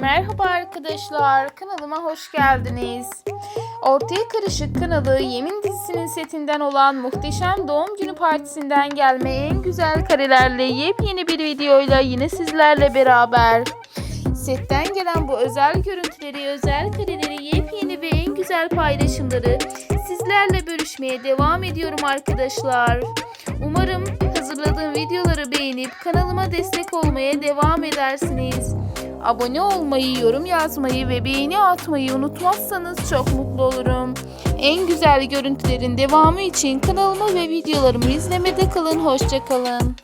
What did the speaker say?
Merhaba arkadaşlar, kanalıma hoş geldiniz. Ortaya Karışık kanalı Yemin dizisinin setinden olan muhteşem doğum günü partisinden gelme en güzel karelerle yepyeni bir videoyla yine sizlerle beraber. Setten gelen bu özel görüntüleri, özel kareleri, yepyeni ve en güzel paylaşımları sizlerle bölüşmeye devam ediyorum arkadaşlar. Umarım hazırladığım videoları beğenip kanalıma destek olmaya devam edersiniz. Abone olmayı, yorum yazmayı ve beğeni atmayı unutmazsanız çok mutlu olurum. En güzel görüntülerin devamı için kanalımı ve videolarımı izlemede kalın. Hoşçakalın.